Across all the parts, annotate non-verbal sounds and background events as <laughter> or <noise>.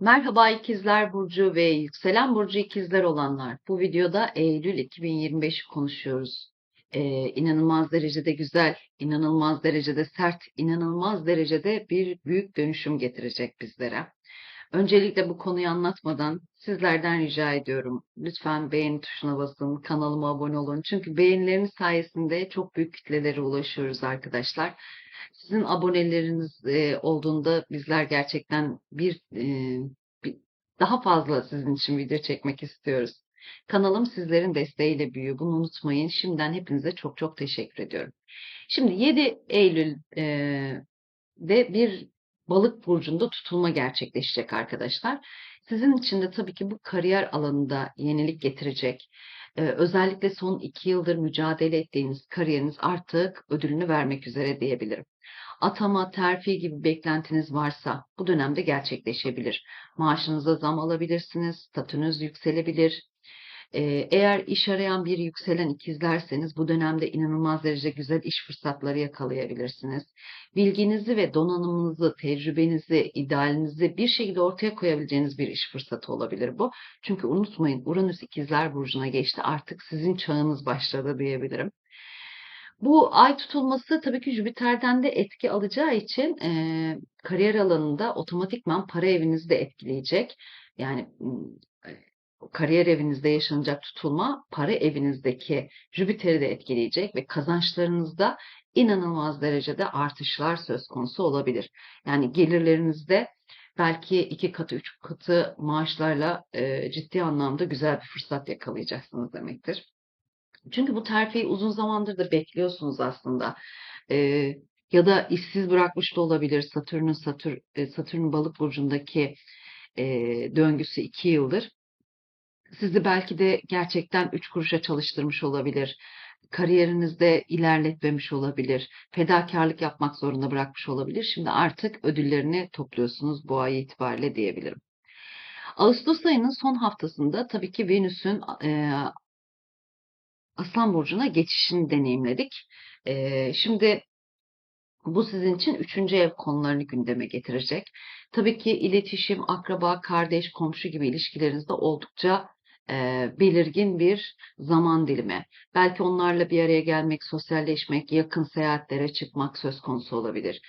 Merhaba ikizler burcu ve yükselen burcu ikizler olanlar. Bu videoda Eylül 2025'i konuşuyoruz. Ee, inanılmaz derecede güzel, inanılmaz derecede sert, inanılmaz derecede bir büyük dönüşüm getirecek bizlere. Öncelikle bu konuyu anlatmadan sizlerden rica ediyorum. Lütfen beğeni tuşuna basın, kanalıma abone olun. Çünkü beğenileriniz sayesinde çok büyük kitlelere ulaşıyoruz arkadaşlar. Sizin aboneleriniz e, olduğunda bizler gerçekten bir, e, bir daha fazla sizin için video çekmek istiyoruz. Kanalım sizlerin desteğiyle büyüyor. Bunu unutmayın. Şimdiden hepinize çok çok teşekkür ediyorum. Şimdi 7 Eylül'de bir balık burcunda tutulma gerçekleşecek arkadaşlar. Sizin için de tabii ki bu kariyer alanında yenilik getirecek. Ee, özellikle son iki yıldır mücadele ettiğiniz kariyeriniz artık ödülünü vermek üzere diyebilirim. Atama, terfi gibi beklentiniz varsa bu dönemde gerçekleşebilir. Maaşınıza zam alabilirsiniz, statünüz yükselebilir, eğer iş arayan bir yükselen ikizlerseniz bu dönemde inanılmaz derece güzel iş fırsatları yakalayabilirsiniz. Bilginizi ve donanımınızı, tecrübenizi, idealinizi bir şekilde ortaya koyabileceğiniz bir iş fırsatı olabilir bu. Çünkü unutmayın Uranüs ikizler burcuna geçti. Artık sizin çağınız başladı diyebilirim. Bu ay tutulması tabii ki Jüpiter'den de etki alacağı için e, kariyer alanında otomatikman para evinizi de etkileyecek. Yani kariyer evinizde yaşanacak tutulma para evinizdeki Jüpiter'i de etkileyecek ve kazançlarınızda inanılmaz derecede artışlar söz konusu olabilir. Yani gelirlerinizde belki iki katı, üç katı maaşlarla e, ciddi anlamda güzel bir fırsat yakalayacaksınız demektir. Çünkü bu terfiyi uzun zamandır da bekliyorsunuz aslında. E, ya da işsiz bırakmış da olabilir. Satürn'ün Satür, Satürn balık burcundaki e, döngüsü iki yıldır sizi belki de gerçekten üç kuruşa çalıştırmış olabilir. Kariyerinizde ilerletmemiş olabilir. Fedakarlık yapmak zorunda bırakmış olabilir. Şimdi artık ödüllerini topluyorsunuz bu ay itibariyle diyebilirim. Ağustos ayının son haftasında tabii ki Venüs'ün e, Aslan Burcu'na geçişini deneyimledik. E, şimdi bu sizin için üçüncü ev konularını gündeme getirecek. Tabii ki iletişim, akraba, kardeş, komşu gibi ilişkilerinizde oldukça e, belirgin bir zaman dilimi. Belki onlarla bir araya gelmek, sosyalleşmek, yakın seyahatlere çıkmak söz konusu olabilir.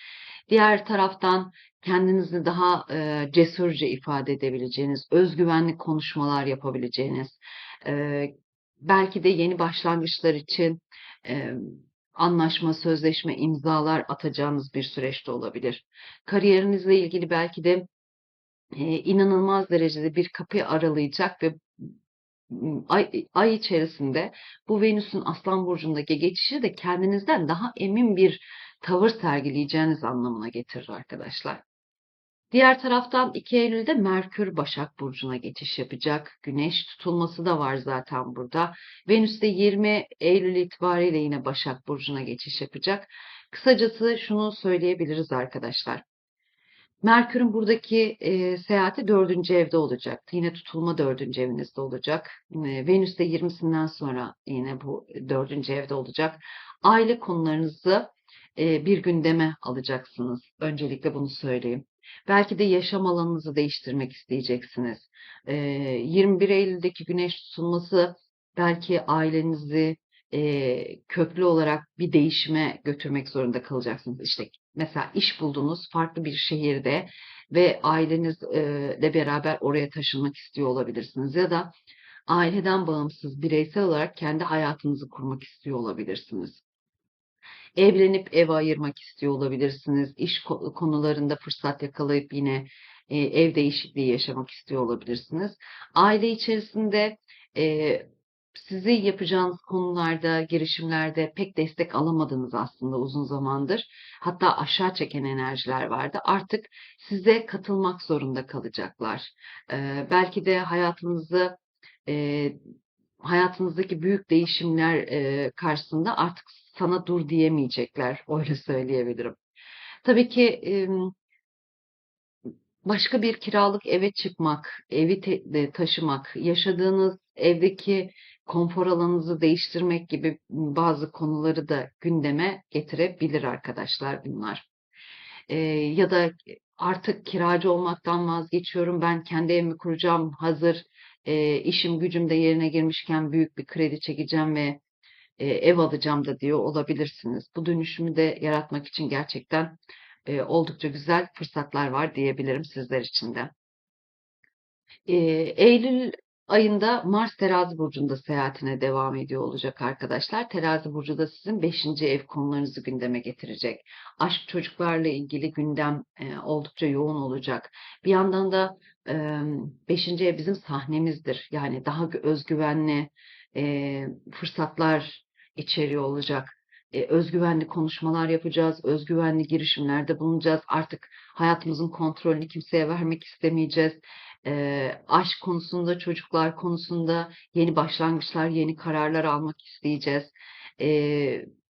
Diğer taraftan kendinizi daha e, cesurca ifade edebileceğiniz, özgüvenli konuşmalar yapabileceğiniz, e, belki de yeni başlangıçlar için e, anlaşma, sözleşme, imzalar atacağınız bir süreçte olabilir. Kariyerinizle ilgili belki de e, inanılmaz derecede bir kapı aralayacak ve ay, ay içerisinde bu Venüs'ün Aslan Burcu'ndaki geçişi de kendinizden daha emin bir tavır sergileyeceğiniz anlamına getirir arkadaşlar. Diğer taraftan 2 Eylül'de Merkür Başak Burcu'na geçiş yapacak. Güneş tutulması da var zaten burada. Venüs de 20 Eylül itibariyle yine Başak Burcu'na geçiş yapacak. Kısacası şunu söyleyebiliriz arkadaşlar. Merkür'ün buradaki e, seyahati dördüncü evde olacak. Yine tutulma dördüncü evinizde olacak. E, Venüs de 20'sinden sonra yine bu dördüncü evde olacak. Aile konularınızı e, bir gündeme alacaksınız. Öncelikle bunu söyleyeyim. Belki de yaşam alanınızı değiştirmek isteyeceksiniz. E, 21 Eylül'deki güneş tutulması belki ailenizi e, köklü olarak bir değişime götürmek zorunda kalacaksınız. İşte mesela iş buldunuz farklı bir şehirde ve ailenizle beraber oraya taşınmak istiyor olabilirsiniz ya da aileden bağımsız bireysel olarak kendi hayatınızı kurmak istiyor olabilirsiniz. Evlenip ev ayırmak istiyor olabilirsiniz. İş konularında fırsat yakalayıp yine ev değişikliği yaşamak istiyor olabilirsiniz. Aile içerisinde sizi yapacağınız konularda, girişimlerde pek destek alamadınız aslında uzun zamandır. Hatta aşağı çeken enerjiler vardı. Artık size katılmak zorunda kalacaklar. Ee, belki de hayatınızı e, hayatınızdaki büyük değişimler e, karşısında artık sana dur diyemeyecekler. <laughs> Öyle söyleyebilirim. Tabii ki e, başka bir kiralık eve çıkmak, evi taşımak, yaşadığınız evdeki konfor alanınızı değiştirmek gibi bazı konuları da gündeme getirebilir arkadaşlar bunlar. Ee, ya da artık kiracı olmaktan vazgeçiyorum. Ben kendi evimi kuracağım. Hazır e, işim gücüm de yerine girmişken büyük bir kredi çekeceğim ve e, ev alacağım da diyor olabilirsiniz. Bu dönüşümü de yaratmak için gerçekten e, oldukça güzel fırsatlar var diyebilirim sizler için de. E, Eylül ayında Mars Terazi burcunda seyahatine devam ediyor olacak arkadaşlar. Terazi burcu da sizin 5. ev konularınızı gündeme getirecek. Aşk çocuklarla ilgili gündem e, oldukça yoğun olacak. Bir yandan da 5. ev bizim sahnemizdir. Yani daha özgüvenli e, fırsatlar içeriyor olacak. E, özgüvenli konuşmalar yapacağız, özgüvenli girişimlerde bulunacağız. Artık hayatımızın kontrolünü kimseye vermek istemeyeceğiz. E, aşk konusunda, çocuklar konusunda yeni başlangıçlar, yeni kararlar almak isteyeceğiz. E,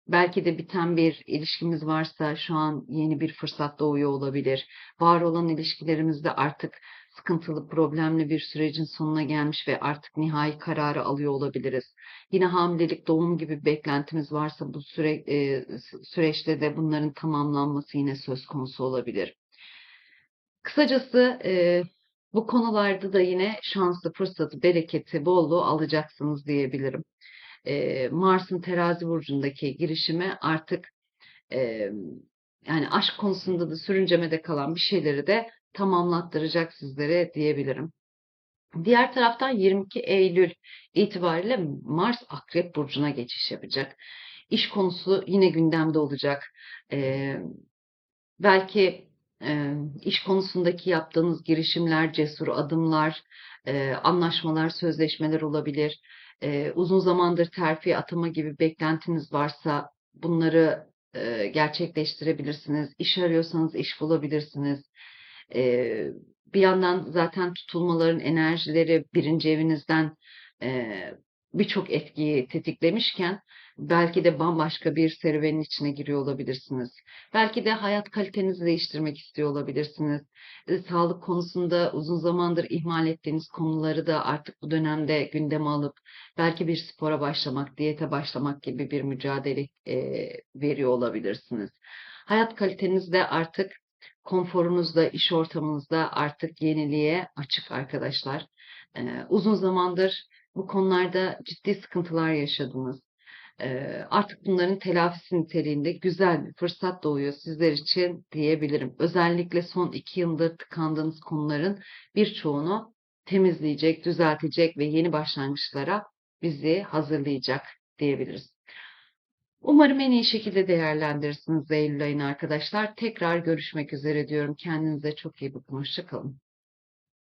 belki de biten bir ilişkimiz varsa şu an yeni bir fırsat doğuyor olabilir. Var olan ilişkilerimizde artık sıkıntılı, problemli bir sürecin sonuna gelmiş ve artık nihai kararı alıyor olabiliriz. Yine hamilelik, doğum gibi beklentimiz varsa bu süre, e, süreçte de bunların tamamlanması yine söz konusu olabilir. Kısacası e, bu konularda da yine şanslı, fırsatı, bereketi, bolluğu alacaksınız diyebilirim. E, Mars'ın terazi burcundaki girişimi artık e, yani aşk konusunda da sürüncemede kalan bir şeyleri de tamamlattıracak sizlere diyebilirim. Diğer taraftan 22 Eylül itibariyle Mars Akrep Burcu'na geçiş yapacak. İş konusu yine gündemde olacak. Ee, belki iş konusundaki yaptığınız girişimler, cesur adımlar, anlaşmalar, sözleşmeler olabilir. Uzun zamandır terfi atama gibi beklentiniz varsa bunları gerçekleştirebilirsiniz. İş arıyorsanız iş bulabilirsiniz. Bir yandan zaten tutulmaların enerjileri birinci evinizden birçok etkiyi tetiklemişken belki de bambaşka bir serüvenin içine giriyor olabilirsiniz. Belki de hayat kalitenizi değiştirmek istiyor olabilirsiniz. E, sağlık konusunda uzun zamandır ihmal ettiğiniz konuları da artık bu dönemde gündeme alıp belki bir spora başlamak, diyete başlamak gibi bir mücadele e, veriyor olabilirsiniz. Hayat kaliteniz de artık konforunuzda, iş ortamınızda artık yeniliğe açık arkadaşlar. Ee, uzun zamandır bu konularda ciddi sıkıntılar yaşadınız. Artık bunların telafisi niteliğinde güzel bir fırsat doğuyor sizler için diyebilirim. Özellikle son iki yıldır tıkandığınız konuların birçoğunu temizleyecek, düzeltecek ve yeni başlangıçlara bizi hazırlayacak diyebiliriz. Umarım en iyi şekilde değerlendirirsiniz Eylül ayını arkadaşlar. Tekrar görüşmek üzere diyorum. Kendinize çok iyi bakın. Hoşça kalın.